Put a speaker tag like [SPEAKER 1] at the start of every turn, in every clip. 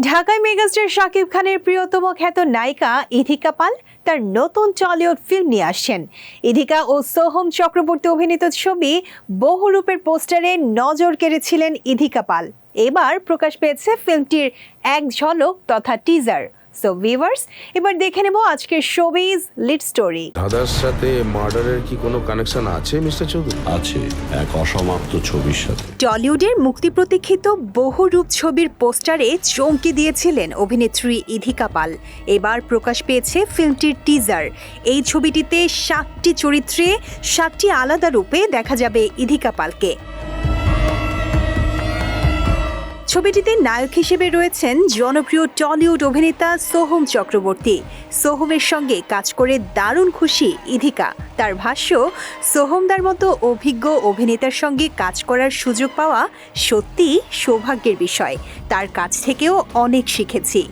[SPEAKER 1] ঢাকায় মেগাস্টার শাকিব খানের প্রিয়তম খ্যাত নায়িকা ইধিকা পাল তার নতুন টলিউড ফিল্ম নিয়ে আসছেন। ইধিকা ও সোহম চক্রবর্তী অভিনীত ছবি বহুরূপের পোস্টারে নজর কেড়েছিলেন ইধিকা পাল। এবার প্রকাশ পেয়েছে ফিল্মটির এক ঝলক তথা টিজার সো ভিউয়ার্স এবার দেখে নেব আজকের শোবিজ লিড স্টোরি
[SPEAKER 2] দাদার সাথে মার্ডারের কি কোনো কানেকশন আছে মিস্টার চৌধুরী?
[SPEAKER 3] আছে এক অসমাপ্ত ছবির সাথে।
[SPEAKER 1] টলিউডের মুক্তি প্রতীক্ষিত বহুরূপ ছবির পোস্টারে চমকে দিয়েছিলেন অভিনেত্রী ইধিকা পাল। এবার প্রকাশ পেয়েছে ফিল্মটির টিজার এই ছবিটিতে সাতটি চরিত্রে সাতটি আলাদা রূপে দেখা যাবে ইধিকা পালকে। ছবিটিতে নায়ক হিসেবে রয়েছেন জনপ্রিয় টলিউড অভিনেতা সোহম চক্রবর্তী। সোহমের সঙ্গে কাজ করে দারুণ খুশি ইধিকা। তার ভাষ্য সোহমদার মতো অভিজ্ঞ অভিনেতার সঙ্গে কাজ করার সুযোগ পাওয়া সত্যি সৌভাগ্যের বিষয়। তার কাছ থেকেও অনেক শিখেছি।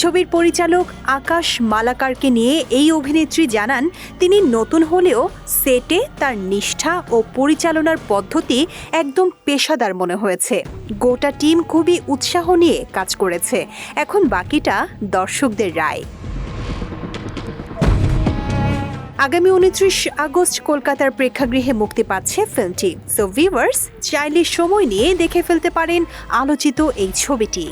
[SPEAKER 1] ছবির পরিচালক আকাশ মালাকারকে নিয়ে এই অভিনেত্রী জানান, তিনি নতুন হলেও সেটে তার নিষ্ঠা ও পরিচালনার পদ্ধতি একদম পেশাদার মনে হয়েছে। গোটা টিম খুবই উৎসাহ নিয়ে কাজ করেছে। এখন বাকিটা দর্শকদের রায়। আগামী উনত্রিশ আগস্ট কলকাতার প্রেক্ষাগৃহে মুক্তি পাচ্ছে ফিল্মটি। সো ভিউয়ার্স চাইলে সময় নিয়ে দেখে ফেলতে পারেন আলোচিত এই ছবিটি।